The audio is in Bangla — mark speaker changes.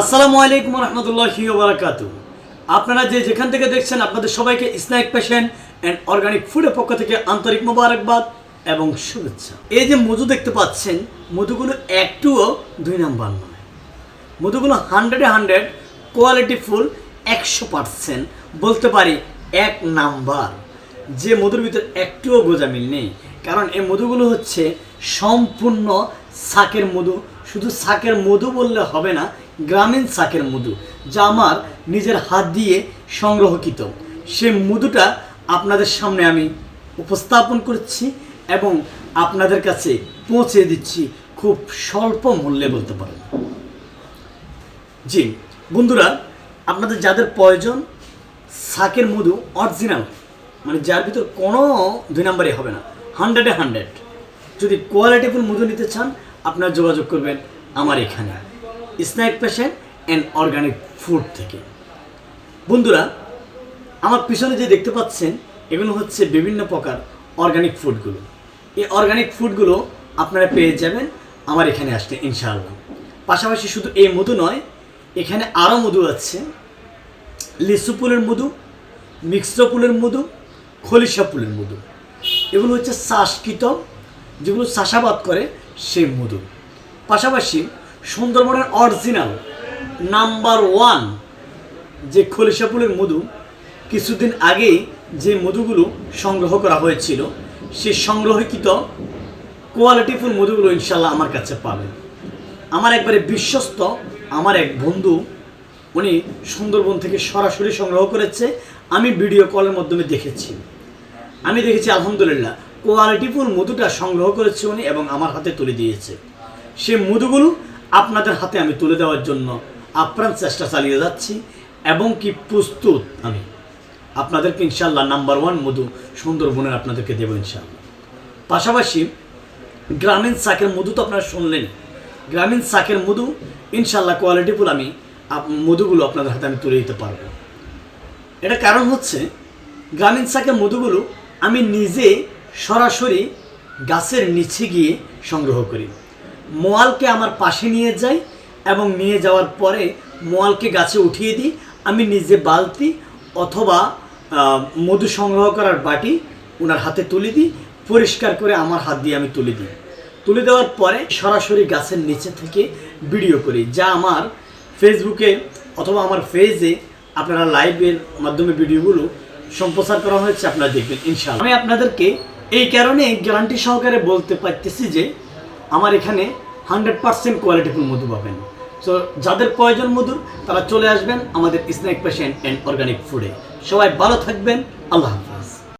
Speaker 1: আসসালামু আলাইকুম রহমতুল্লাহি বারাকাত আপনারা যে যেখান থেকে দেখছেন, আপনাদের সবাইকে স্ন্যাক পেশেন্ট অ্যান্ড অর্গানিক ফুডের পক্ষ থেকে আন্তরিক মোবারকবাদ এবং শুভেচ্ছা। এই যে মধু দেখতে পাচ্ছেন, মধুগুলো একটুও দুই নাম্বার নয়। মধুগুলো হান্ড্রেডে হান্ড্রেড কোয়ালিটি ফুল একশো পার্সেন্ট বলতে পারি এক নাম্বার। যে মধুর ভিতর একটুও গোজামিল নেই। কারণ এই মধুগুলো হচ্ছে সম্পূর্ণ শাকের মধু শুধু শাকের মধু বললে হবে না, গ্রামীণ শাকের মধু, যা আমার নিজের হাত দিয়ে সংগ্রহকৃত। সেই মধুটা আপনাদের সামনে আমি উপস্থাপন করছি এবং আপনাদের কাছে পৌঁছে দিচ্ছি খুব স্বল্প মূল্যে বলতে পারেন। জি, বন্ধুরা, আপনাদের যাদের প্রয়োজন, শাকের মধু অরিজিনাল মানে যার ভিতর কোনো দুই নাম্বারই হবে না হান্ড্রেডে হান্ড্রেড যদি কোয়ালিটিফুল মধু নিতে চান আপনারা যোগাযোগ করবেন আমার এখানে। Snack patient and organic food থেকে। বন্ধুরা, আমার পিছনে যে দেখতে পাচ্ছেন, এগুলো হচ্ছে বিভিন্ন প্রকার অর্গানিক ফুডগুলো। এই অর্গানিক ফুডগুলো আপনারা পেয়ে যাবেন আমার এখানে আসলে ইনশাআল্লাহ। পাশাপাশি শুধু এই মধু নয়, এখানে আরও মধু আছে। লিচু ফুলের মধু, মিক্সড ফুলের মধু, খলিশা ফুলের মধু। এগুলো হচ্ছে শ্বাসকৃত যেগুলো চাষাবাদ করে সেই মধু। পাশাপাশি সুন্দরবনের অরিজিনাল নাম্বার ওয়ান যে খলিশা ফুলের মধু, কিছুদিন আগেই যে মধুগুলো সংগ্রহ করা হয়েছিল সেই সংগ্রহকৃত কোয়ালিটিফুল মধুগুলো ইনশাল্লাহ আমার কাছে পাবে আমার একবারে বিশ্বস্ত, আমার এক বন্ধু, উনি সুন্দরবন থেকে সরাসরি সংগ্রহ করেছে, আমি ভিডিও কলের মাধ্যমে দেখেছি। আমি দেখেছি, আলহামদুলিল্লাহ কোয়ালিটিফুল মধুটা সংগ্রহ করেছে উনি এবং আমার হাতে তুলে দিয়েছে। সে মধুগুলো আপনাদের হাতে আমি তুলে দেওয়ার জন্য আপ্রাণ চেষ্টা চালিয়ে যাচ্ছি এবং কি প্রস্তুত আমি। আপনাদেরকে ইনশাল্লাহ নাম্বার ওয়ান মধু সুন্দরবনের আপনাদেরকে দেবো ইনশাল্লাহ পাশাপাশি গ্রামীণ শাকের মধু তো আপনারা শুনলেন গ্রামীণ শাকের মধু ইনশাল্লাহ কোয়ালিটিফুল আমি মধুগুলো আপনাদের হাতে আমি তুলে দিতে পারব। এটা কারণ হচ্ছে, গ্রামীণ শাকের মধুগুলো আমি নিজে সরাসরি গাছের নিচে গিয়ে সংগ্রহ করি। মোয়ালকে আমার পাশে নিয়ে যাই এবং নিয়ে যাওয়ার পরে মোয়ালকে গাছে উঠিয়ে দিই। আমি নিজে বালতি অথবা মধু সংগ্রহ করার বাটি ওনার হাতে তুলে দিই। পরিষ্কার করে আমার হাত দিয়ে আমি তুলে দিই। তুলে দেওয়ার পরে সরাসরি গাছের নিচে থেকে ভিডিও করি, যা আমার ফেসবুকে অথবা আমার পেজে আপনারা লাইভের মাধ্যমে ভিডিওগুলো সম্প্রচার করা হয়েছে, আপনারা দেখবেন, ইনশাআল্লাহ। আমি আপনাদেরকে এই কারণে গ্যারান্টি সহকারে বলতে পারতেছি যে আমার এখানে হান্ড্রেড পার্সেন্ট কোয়ালিটিফুল মধু পাবেন। সো যাদের প্রয়োজন মধুর, তারা চলে আসবেন আমাদের স্ন্যাক পেশেন্ট অ্যান্ড অর্গানিক ফুডে সবাই ভালো থাকবেন, আল্লাহ হাফেজ।